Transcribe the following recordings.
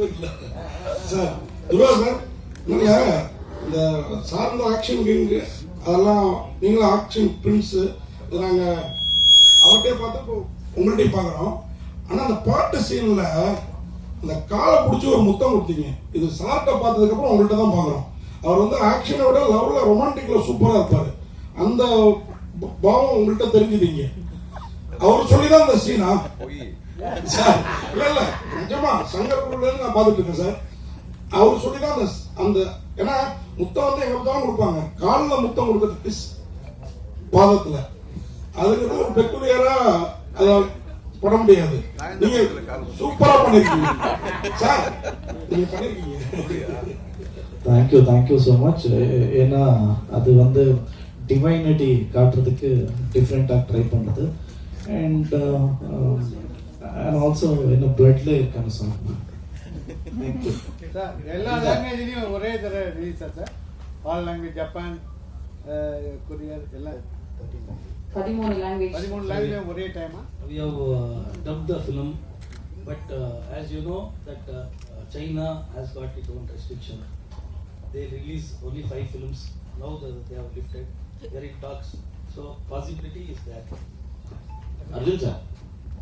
Sir. Dhruva sir நீங்க இந்த சார்ந்த ஆக்ஷன் கிங்கு அதெல்லாம் நீங்களும் ஆக்ஷன் பிரின்ஸு இது நாங்கள் அவர்கிட்டே பார்த்தப்போ உங்கள்கிட்டயும் பார்க்குறோம். ஆனால் அந்த பாட்டு சீனில் இந்த காலை பிடிச்சி ஒரு முத்தம் கொடுத்தீங்க. இது சார்ட்டை பார்த்ததுக்கப்புறம் உங்கள்கிட்ட தான் பார்க்குறோம். அவர் வந்து ஆக்ஷனை விட லவ்ல ரொமான்டிக்கில் சூப்பராக இருப்பார். அந்த பாவம் உங்கள்கிட்ட தெரிஞ்சுதீங்க. அவர் சொல்லி தான் அந்த சீனா சார் இல்ல இல்ல. நிஜமா சங்கர் நான் பார்த்துட்டு இருக்கேன் சார். அவர் சொல்லி தான் அந்த அந்த ஏன்னா முத்தம் வந்து எங்க தான் கொடுப்பாங்க. காலில் முத்தம் கொடுக்கறது பிஸ் பாதத்துல. அதுக்கு ஒரு பெக்குலியரா அதை பண்ண முடியாது. நீங்க சூப்பரா பண்ணிருக்கீங்க. சார் நீங்க பண்ணிருக்கீங்க. தேங்க்யூ தேங்க்யூ ஸோ மச் ஏன்னா அது வந்து டிவைனிட்டி காட்டுறதுக்கு டிஃப்ரெண்ட்டாக ட்ரை பண்ணுறது and அண்ட் ஆல்சோ என்ன பிளட்ல இருக்கான சாங் தேங்க்யூ சார் எல்லா லாங்குவேஜ்லயும் ஒரே தடவை ரிலீஸா சார் ஆல் லாங்குவேஜ் ஜப்பான் கொரியர் எல்லாம் பதிமூணு லாங்குவேஜ் பதிமூணு லாங்குவேஜ் ஒரே டைமா we have uh, dubbed the film, but uh, as you know that uh, uh, China has got its own restriction. They release only five films. Now the, they have lifted. They're in talks. So possibility is there. Arjun sir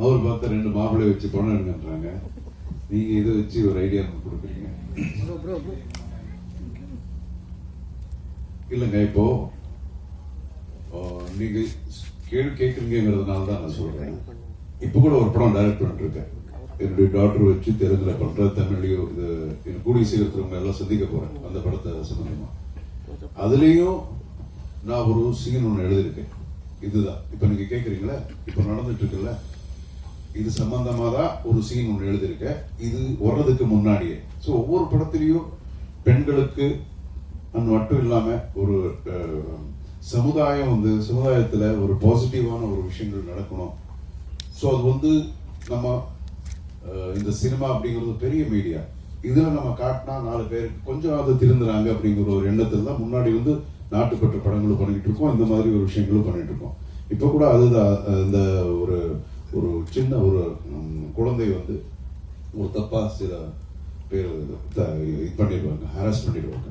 அவர் பார்த்தா ரெண்டு மாப்பிள்ளை வச்சு பணம் எடுங்கன்றாங்க. நீங்க இதை வச்சு ஒரு idea கொடுக்குறீங்க. இல்லைங்க இப்போ நீங்க கேள்வி கேட்குறீங்கிறதுனால தான் நான் சொல்றேன். இப்போ கூட ஒரு படம் டைரக்ட் பண்ணிருக்கேன் என்னுடைய டாக்டர் வச்சு தெலுங்குல பண்ற தமிழ்லயும் இது எனக்கு கூடிய சீக்கிரத்தில் எல்லாம் சந்திக்க போறேன் அந்த படத்தை சம்பந்தமா. அதுலயும் நான் ஒரு சீன் ஒன்று எழுதியிருக்கேன். இதுதான். இப்போ நீங்க கேட்குறீங்களா? இப்போ நடந்துட்டு இருக்குல்ல இது சம்பந்தமா தான் ஒரு சீன் ஒன்று எழுதியிருக்கேன். இது வர்றதுக்கு முன்னாடியே. ஸோ ஒவ்வொரு படத்துலேயும் பெண்களுக்கு அது மட்டும் இல்லாம ஒரு சமுதாயம் வந்து சமுதாயத்துல ஒரு பாசிட்டிவான ஒரு விஷயங்கள் நடக்கணும். ஸோ அது வந்து நம்ம அஹ், இந்த சினிமா அப்படிங்கிறது பெரிய மீடியா இதுல நம்ம காட்டினா நாலு பேருக்கு கொஞ்சம் அது திருந்துறாங்க அப்படிங்கிற ஒரு எண்ணத்தில் தான் முன்னாடி வந்து நாட்டுப்பற்ற படங்களும் பண்ணிட்டு இருக்கோம். இந்த மாதிரி ஒரு விஷயங்களும் பண்ணிட்டு இருக்கோம். இப்போ கூட அதுதான் இந்த ஒரு ஒரு சின்ன ஒரு குழந்தை வந்து ஒரு தப்பா சில பேர் இது பண்ணிடுவாங்க ஹாரஸ் பண்ணிடுவாங்க.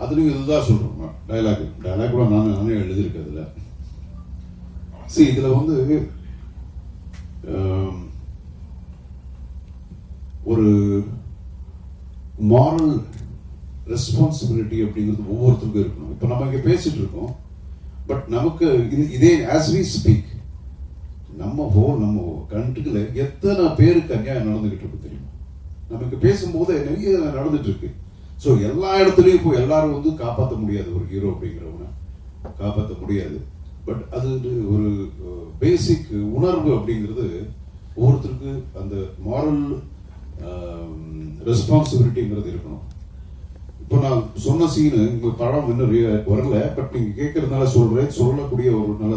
அதுலயும் இதுதான் சொல்றோம் டயலாக் டைலாக் கூட நான் நானே எழுதியிருக்கேன் சி இதுல வந்து ஒரு மாரல் ரெஸ்பான்சிபிலிட்டி அப்படிங்கிறது ஒவ்வொருத்தருக்கும் இருக்கணும். இப்போ நம்ம இங்க பேசிட்டு இருக்கோம் பட் நமக்கு இது- இதே ஆஸ் வி ஸ்பீக் நம்ம ஹோ நம்ம கண்ட்ரில எத்தனை பேருக்கு அநியாயம் நடந்துகிட்டு இருக்கு தெரியுமா? நமக்கு பேசும்போது நிறைய நடந்துட்டு இருக்கு. ஸோ எல்லா இடத்துலையும் இப்போ எல்லாரும் வந்து காப்பாற்ற முடியாது. ஒரு ஹீரோ அப்படிங்கிறவனை காப்பாற்ற முடியாது. பட் அது ஒரு பேசிக் உணர்வு அப்படிங்கிறது ஒவ்வொருத்தருக்கு அந்த மாரல் ரெஸ்பான்சிபிலிட்டிங்கிறது இருக்கணும். இப்போ நான் சொன்ன சீனு இங்கே படம் இன்னும் வரல. பட் நீங்கள் கேட்கறதுனால சொல்கிறேன் சொல்லக்கூடிய ஒரு நல்ல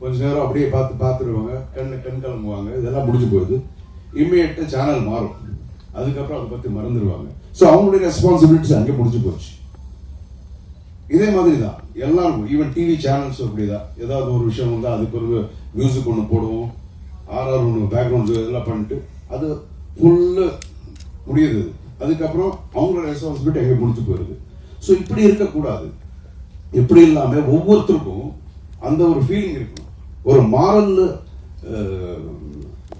கொஞ்ச நேரம் அப்படியே பார்த்து பார்த்துருவாங்க கண்ணு கண் கிளம்புவாங்க இதெல்லாம் முடிஞ்சு போகுது. இம்மிடியட்டா சேனல் மாறும். அதுக்கப்புறம் அதை பத்தி மறந்துடுவாங்க. ஸோ அவங்களுடைய ரெஸ்பான்சிபிலிட்டிஸ் அங்கே முடிஞ்சு போச்சு. இதே மாதிரி தான் எல்லாருக்கும் ஈவன் டிவி சேனல்ஸ் அப்படிதான். ஏதாவது ஒரு விஷயம் வந்தால் அதுக்கு ஒரு மியூசிக் ஒன்று போடுவோம். ஆர்ஆர் ஒன்று பேக்ரவுண்ட்ஸ் இதெல்லாம் பண்ணிட்டு அது ஃபுல்லு முடியுது அதுக்கப்புறம் அவங்களோட ரெஸ்பான்சிபிலிட்டி எங்கே முடிஞ்சு போயிடுது. ஸோ இப்படி இருக்கக்கூடாது. எப்படி இல்லாமல் ஒவ்வொருத்தருக்கும் அந்த ஒரு ஃபீலிங் இருக்கும். ஒரு மாரல்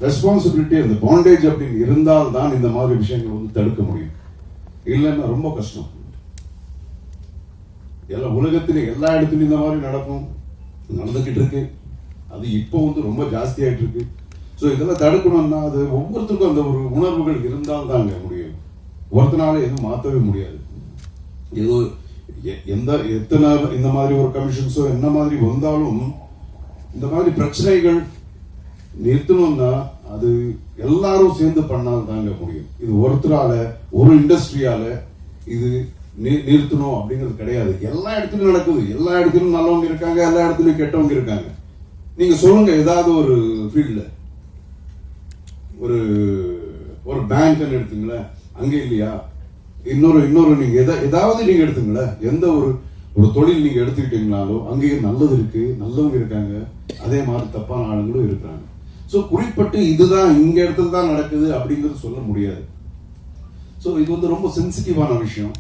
ரெஸ்பான்சிபிலிட்டி அந்த பாண்டேஜ் அப்படின்னு இருந்தால் தான் இந்த மாதிரி விஷயங்கள் வந்து தடுக்க முடியும். இல்லைன்னா ரொம்ப கஷ்டம். எல்லா உலகத்திலும் எல்லா இடத்துலயும் இந்த மாதிரி நடக்கும். நடந்துகிட்டு இருக்கு. அது இப்போ வந்து ரொம்ப ஜாஸ்தியாயிட்டு இருக்கு. ஸோ இதெல்லாம் தடுக்கணும்னா அது ஒவ்வொருத்தருக்கும் அந்த ஒரு உணர்வுகள் இருந்தால் தாங்க முடியும். ஒருத்தனால எதுவும் மாற்றவே முடியாது. ஏதோ எ- எந்த எத்தனை இந்த மாதிரி ஒரு கமிஷன்ஸோ என்ன மாதிரி வந்தாலும் இந்த மாதிரி பிரச்சனைகள் நிறுத்தணும்னா அது எல்லாரும் சேர்ந்து பண்ணால் தாங்க முடியும். இது ஒருத்தரால ஒரு இண்டஸ்ட்ரியால இது நிறுத்தணும் அப்படிங்கிறது கிடையாது. எல்லா இடத்துலயும் நடக்குது. எல்லா இடத்துலயும் நல்லவங்க இருக்காங்க எல்லா இடத்துலயும் கெட்டவங்க இருக்காங்க. நீங்க சொல்லுங்க ஏதாவது ஒரு ஃபீல்ட்ல ஒரு ஒரு பேங்க் எடுத்துங்களேன். அங்க இல்லையா? இன்னொரு இன்னொரு நீங்க எதா ஏதாவது நீங்க எடுத்துங்களேன். எந்த ஒரு ஒரு தொழில் நீங்க எடுத்துக்கிட்டீங்கனாலும் அங்கேயும் நல்லது இருக்கு நல்லவங்க இருக்காங்க. அதே மாதிரி தப்பான ஆளுங்களும் இருக்காங்க. ஸோ குறிப்பிட்டு இதுதான் இங்க இடத்துல தான் நடக்குது அப்படிங்கிறது சொல்ல முடியாது. ஸோ இது வந்து ரொம்ப சென்சிட்டிவான விஷயம்.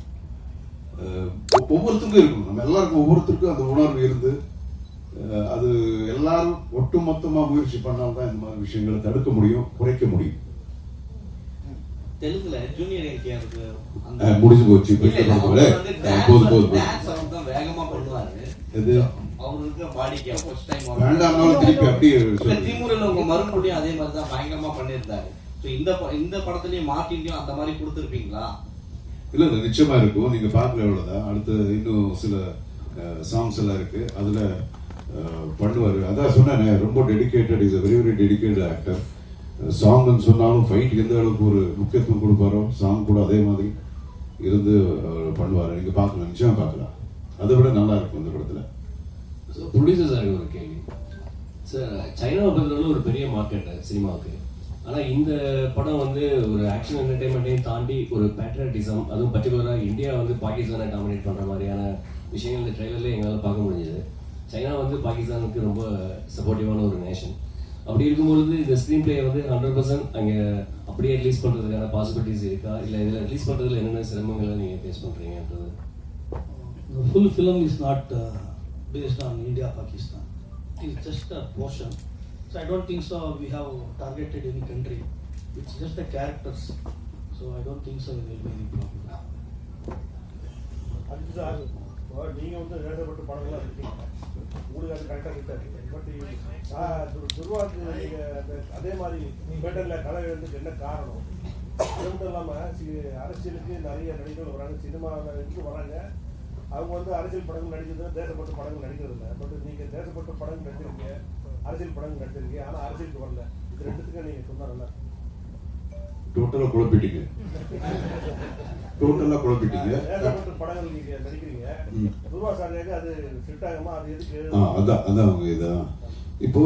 ஒவ்வொருத்தருக்கும் இருக்கணும் நம்ம எல்லாருக்கும் ஒவ்வொருத்தருக்கும் அந்த உணர்வு இருந்து அது எல்லாரும் ஒட்டுமொத்தமா முயற்சி பண்ணால்தான் இந்த மாதிரி விஷயங்களை தடுக்க முடியும் குறைக்க முடியும். தெலுங்குல ஜூனியர் என்டிஆருக்கு அஹ் முடிஞ்சு போச்சு. அவர் தான் வேகமா பண்ணுவாரு. அவருக்கு பாடிக்கு ஃபர்ஸ்ட் டைம் வேண்டாம்னாலும் திருப்பி அப்படியே. திமுறல உங்க மறுபடியும் அதே மாதிரி தான் பயங்கரமா பண்ணியிருந்தாரு. So, இந்த இந்த படத்துலயும் மார்ட்டின்லயும் அந்த மாதிரி கொடுத்துருப்பீங்களா? இல்ல இல்ல நிச்சயமா இருக்கும். நீங்க பார்க்கல எவ்வளவுதான் அடுத்து இன்னும் சில சாங்ஸ் எல்லாம் இருக்கு. அதுல பண்ணுவாரு. அதான் சொன்னேனே ரொம்ப dedicated is very very dedicated actor சாங்னு சொன்னாலும் ஃபைட் எந்த அளவுக்கு ஒரு முக்கியத்துவம் கொடுப்பாரோ சாங் கூட அதே மாதிரி இருந்து பண்ணுவாரு. நீங்க பார்க்கலாம். நிச்சயமா பார்க்கலாம். அதை விட நல்லா இருக்கும் இந்த படத்துல. ஸோ ப்ரொடியூசர் சார் ஒரு கேள்வி. சார் சைனாவை பொறுத்தவரை ஒரு பெரிய மார்க்கெட் சினிமாவுக்கு. ஆனால் இந்த படம் வந்து ஒரு ஆக்ஷன் என்டர்டைன்மெண்ட்டையும் தாண்டி ஒரு பேட்ரியாட்டிசம் அதுவும் பர்டிகுலராக இந்தியா வந்து பாகிஸ்தானை டாமினேட் பண்ணுற மாதிரியான விஷயங்கள் இந்த ட்ரைலர்ல எங்களால் பார்க்க முடிஞ்சது. சைனா வந்து பாகிஸ்தானுக்கு ரொம்ப சப்போர்ட்டிவான ஒரு நேஷன் அப்படி இருக்கும்பொழுது இந்த ஸ்க்ரீன் பிளே வந்து ஹண்ட்ரட் பர்சன்ட் அங்கே அப்படியே ரிலீஸ் பண்ணுறதுக்கான பாசிபிலிட்டிஸ் இருக்கா? இல்லை இதில் ரிலீஸ் பண்ணுறதுல என்னென்ன சிரமங்களை நீங்கள் face பண்ணுறீங்கன்றது full film is not based on India Pakistan. It's just a portion. So I don't think so. We have targeted any country. It's just the characters. So I don't think so. There will be any problem. Sir வந்து எழுதப்பட்ட படங்கள்லாம் இருக்கீங்க உங்களுக்கு அது கரெக்டாக இருக்காது but துருவாக்கு அதே மாதிரி பேட்டர்ல கலை எழுதுக்கு என்ன காரணம் அது மட்டும் இல்லாம அரசியலுக்கு நிறைய நடிகர்கள் வராங்க சினிமாவில் இருந்து வராங்க அவங்க வந்து அரசியல் படங்கள் நடிக்கிறது தேசப்பட்ட படங்கள் நடிக்கிறது இல்லை. பட் நீங்க தேசப்பட்ட படங்கள் நடிச்சிருக்கீங்க அரசியல் படங்கள் நடிச்சிருக்கீங்க ஆனா அரசியலுக்கு வரல. இது ரெண்டுத்துக்கும் நீங்க சொன்னா நல்லா இருக்கும். டோட்டலா குழப்பிட்டீங்க டோட்டலா குழப்பிட்டீங்க. தேசப்பட்ட படங்கள் நீங்க நடிக்கிறீங்க. துருவா சாரியாக அது செட் ஆகுமா? அது எதுக்கு? அதான் அதான் அவங்க இதான் இப்போ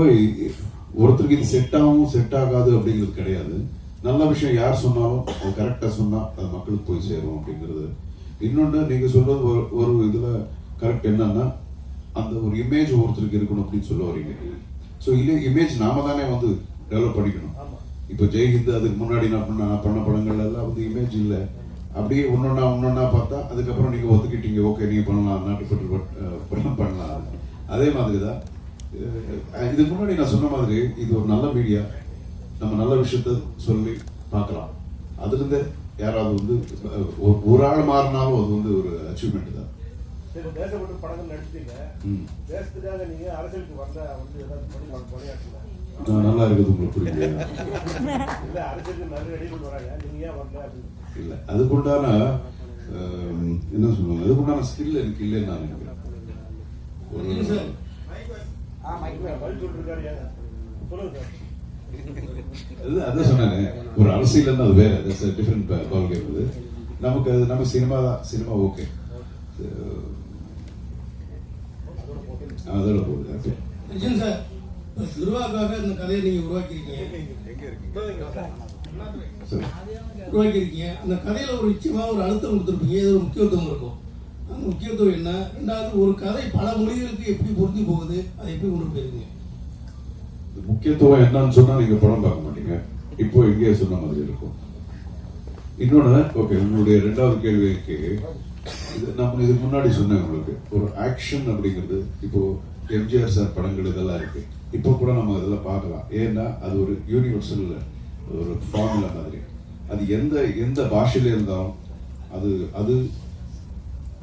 ஒருத்தருக்கு இது செட் ஆகும் செட் ஆகாது அப்படிங்கிறது கிடையாது. நல்ல விஷயம் யார் சொன்னாலும் அது கரெக்டா சொன்னா அது மக்களுக்கு போய் சேரும் அப்படிங்கிறது இன்னொன்று நீங்க சொல்றது ஒரு ஒரு இதுல கரெக்ட் என்னன்னா அந்த ஒரு இமேஜ் ஒருத்தருக்கு இருக்கணும் அப்படின்னு சொல்ல வரீங்க. ஸோ இல்லை இமேஜ் நாம தானே வந்து டெவலப் பண்ணிக்கணும். இப்போ ஜெய்ஹிந்த் அதுக்கு முன்னாடி நான் பண்ண பண்ண படங்கள் எல்லாம் வந்து இமேஜ் இல்லை. அப்படியே ஒன்னொன்னா ஒன்னொன்னா பார்த்தா அதுக்கப்புறம் நீங்க ஒத்துக்கிட்டீங்க. ஓகே நீங்க பண்ணலாம் அஹ் படம் பண்ணலாம். அதே மாதிரி தான் இதுக்கு முன்னாடி நான் சொன்ன மாதிரி இது ஒரு நல்ல மீடியா நம்ம நல்ல விஷயத்த சொல்லி பார்க்கலாம். அதுல இருந்து யாராவது வந்து ஒரு- ஆள் மாறினாலும் அது வந்து ஒரு அச்சீவ்மெண்ட் தான். தேசப்பட்ட படங்கள் நடிச்சீங்க. தேசத்துக்காக நீங்க அரசியலுக்கு வரல வந்து ஏதாவது பண்ணி பணி- பணியாற்றுங்க நான் நல்லா இருக்குது உங்களுக்கு புரியல இல்ல அரசியலுக்கு நிறைய வராங்க. நீங்க ஏன் வரல இல்ல அதுக்குண்டான என்ன சொல்லுவாங்க? அதுக்குண்டான ஸ்கில் எனக்கு இல்லைன்னு நான் நினைக்கிறேன். ஒரு சொல்லுங்க சார் அதான் சொன்னானே. ஒரு அரசியல் அது வேற. டிஃப்ரெண்ட் பால் கேம் அது. நமக்கு அது நம்ம சினிமா தான். சினிமா ஓகே அதோட போகுது சார். துருவாக்காக இந்த கதையை நீங்க உருவாக்கியிருக்கீங்க. உருவாக்கியிருக்கீங்க. அந்த கதையில ஒரு நிச்சயமா ஒரு அழுத்தம் கொடுத்துருப்பீங்க. ஏதோ ஒரு முக்கியத்துவம் இருக்கும். அந்த முக்கியத்துவம் என்ன? ரெண்டாவது ஒரு கதை பல மொழிகளுக்கு எப்படி பொருந்தி போகுது? அதை எப்படி கொண்டு போயிருங்க இந்த முக்கியத்துவம் என்னன்னு சொன்னா நீங்க படம் பார்க்க மாட்டீங்க. இப்போ எங்கேயே சொன்ன மாதிரி இருக்கும். இன்னொன்னு ஓகே உங்களுடைய ரெண்டாவது கேள்விக்கு இது நம்ம இதுக்கு முன்னாடி சொன்னேன் உங்களுக்கு. ஒரு ஆக்ஷன் அப்படிங்கிறது இப்போ எம்ஜிஆர் சார் படங்கள் இதெல்லாம் இருக்கு. இப்போ கூட நம்ம இதெல்லாம் பார்க்கலாம். ஏன்னா அது ஒரு யூனிவர்சல் ஒரு ஃபார்முலா மாதிரி. அது எந்த எந்த பாஷையில இருந்தாலும் அது அது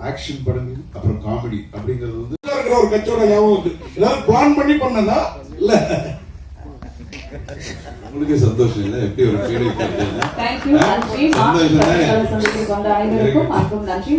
ஆக்ஷன் படங்கள் அப்புறம் காமெடி அப்படிங்கிறது வந்து ஒரு கச்சோட ஞாபகம் இருக்கு. ஏதாவது பிளான் பண்ணி பண்ணதா? இல்ல. உங்களுக்கே சந்தோஷம் இல்லை? எப்படி ஒரு நன்றி. சந்தோஷம் அனைவருக்கும் நன்றி